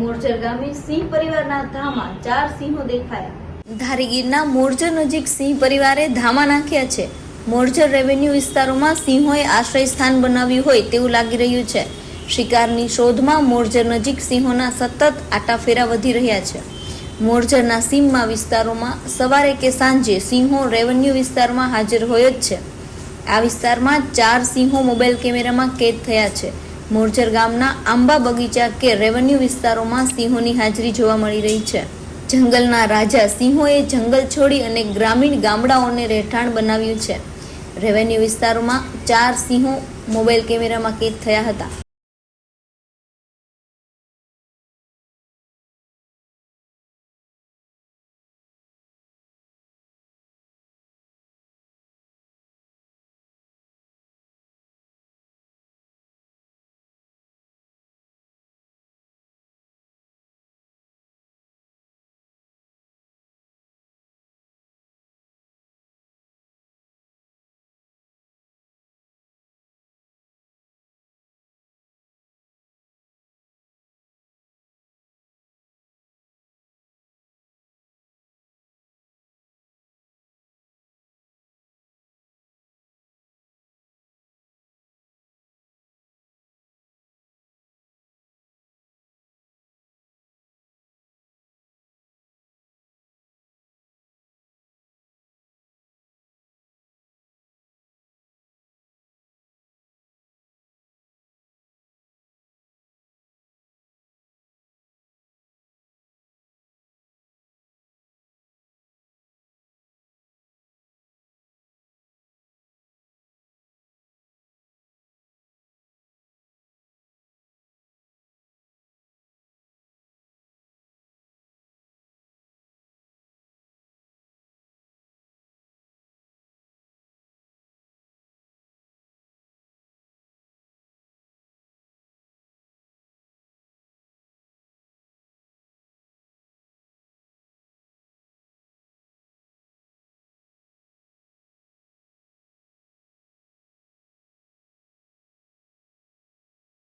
મોરચર ગામે સિંહ પરિવારના ધામા ચાર સિંહો દેખાયા. ધારીગીરના મોરચર નજીક સિંહ પરિવારે ધામા નાખ્યા છે. મોરચર રેવન્યુ વિસ્તારોમાં સિંહોએ આશ્રય સ્થાન બનાવ્યું હોય તેવું લાગી રહ્યું છે. શિકારની શોધમાં મોરજર નજીક સિંહોના સતત આટાફેરા વધી રહ્યા છે. મોરજરના સીમમાં વિસ્તારોમાં સવારે કે સાંજે સિંહો રેવન્યુ વિસ્તારમાં હાજર હોય જ છે. આ વિસ્તારમાં ચાર સિંહો મોબાઈલ કેમેરામાં કેદ થયા છે. મોરજર ગામના આંબા બગીચા કે રેવન્યુ વિસ્તારોમાં સિંહોની હાજરી જોવા મળી રહી છે. જંગલના રાજા સિંહોએ જંગલ છોડી અને ગ્રામીણ ગામડાઓને રહેઠાણ બનાવ્યું છે. રેવન્યુ વિસ્તારોમાં ચાર સિંહો મોબાઈલ કેમેરામાં કેદ થયા હતા.